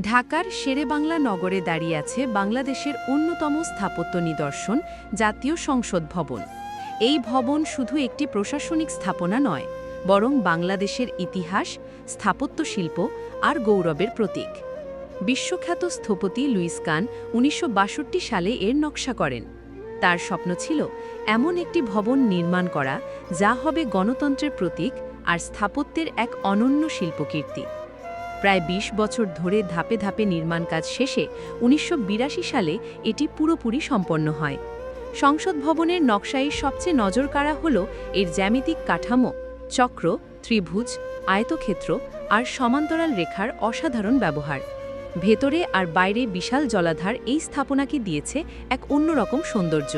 ঢাকার শেরেবাংলা নগরে দাঁড়িয়ে আছে বাংলাদেশের অন্যতম স্থাপত্য নিদর্শন, জাতীয় সংসদ ভবন। এই ভবন শুধু একটি প্রশাসনিক স্থাপনা নয়, বরং বাংলাদেশের ইতিহাস স্থাপত্য শিল্প আর গৌরবের প্রতীক। বিশ্বখ্যাত স্থপতি লুইস কান উনিশশো বাষট্টি সালে এর নকশা করেন। তার স্বপ্ন ছিল এমন একটি ভবন নির্মাণ করা, যা হবে গণতন্ত্রের প্রতীক আর স্থাপত্যের এক অনন্য শিল্পকীর্তি। প্রায় ২০ বছর ধরে ধাপে ধাপে নির্মাণ কাজ শেষে উনিশশো বিরাশি সালে এটি পুরোপুরি সম্পন্ন হয়। সংসদ ভবনের নকশায় সবচেয়ে নজর কাড়া হল এর জ্যামিতিক কাঠামো, চক্র, ত্রিভুজ, আয়তক্ষেত্র আর সমান্তরাল রেখার অসাধারণ ব্যবহার। ভেতরে আর বাইরে বিশাল জলাধার এই স্থাপনাকে দিয়েছে এক অন্যরকম সৌন্দর্য।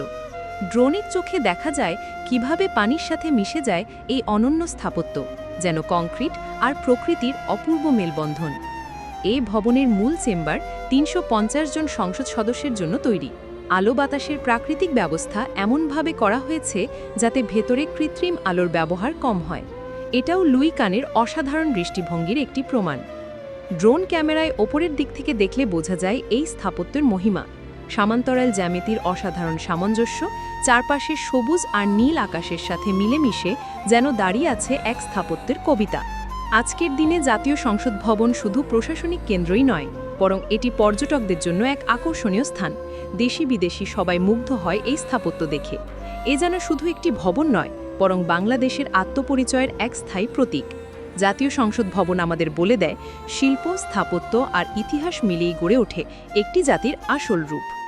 ড্রোনের চোখে দেখা যায় কীভাবে পানির সাথে মিশে যায় এই অনন্য স্থাপত্য, যেন কংক্রিট আর প্রকৃতির অপূর্ব মেলবন্ধন। এ ভবনের মূল চেম্বার তিনশো পঞ্চাশ জন সংসদ সদস্যের জন্য তৈরি। আলো বাতাসের প্রাকৃতিক ব্যবস্থা এমনভাবে করা হয়েছে যাতে ভেতরে কৃত্রিম আলোর ব্যবহার কম হয়। এটাও লুই কানের অসাধারণ দৃষ্টিভঙ্গির একটি প্রমাণ। ড্রোন ক্যামেরায় ওপরের দিক থেকে দেখলে বোঝা যায় এই স্থাপত্যের মহিমা। সামান্তরাল জ্যামিতির অসাধারণ সামঞ্জস্য, চারপাশে সবুজ আর নীল আকাশের সাথে মিলেমিশে যেন দাঁড়িয়ে আছে এক স্থাপত্যের কবিতা। আজকের দিনে জাতীয় সংসদ ভবন শুধু প্রশাসনিক কেন্দ্রই নয়, বরং এটি পর্যটকদের জন্য এক আকর্ষণীয় স্থান। দেশি বিদেশি সবাই মুগ্ধ হয় এই স্থাপত্য দেখে। এ যেন শুধু একটি ভবন নয়, বরং বাংলাদেশের আত্মপরিচয়ের এক স্থায়ী প্রতীক। জাতীয় সংসদ ভবন আমাদের বলে দেয়, শিল্প, স্থাপত্য আর ইতিহাস মিলিয়ে গড়ে ওঠে একটি জাতির আসল রূপ।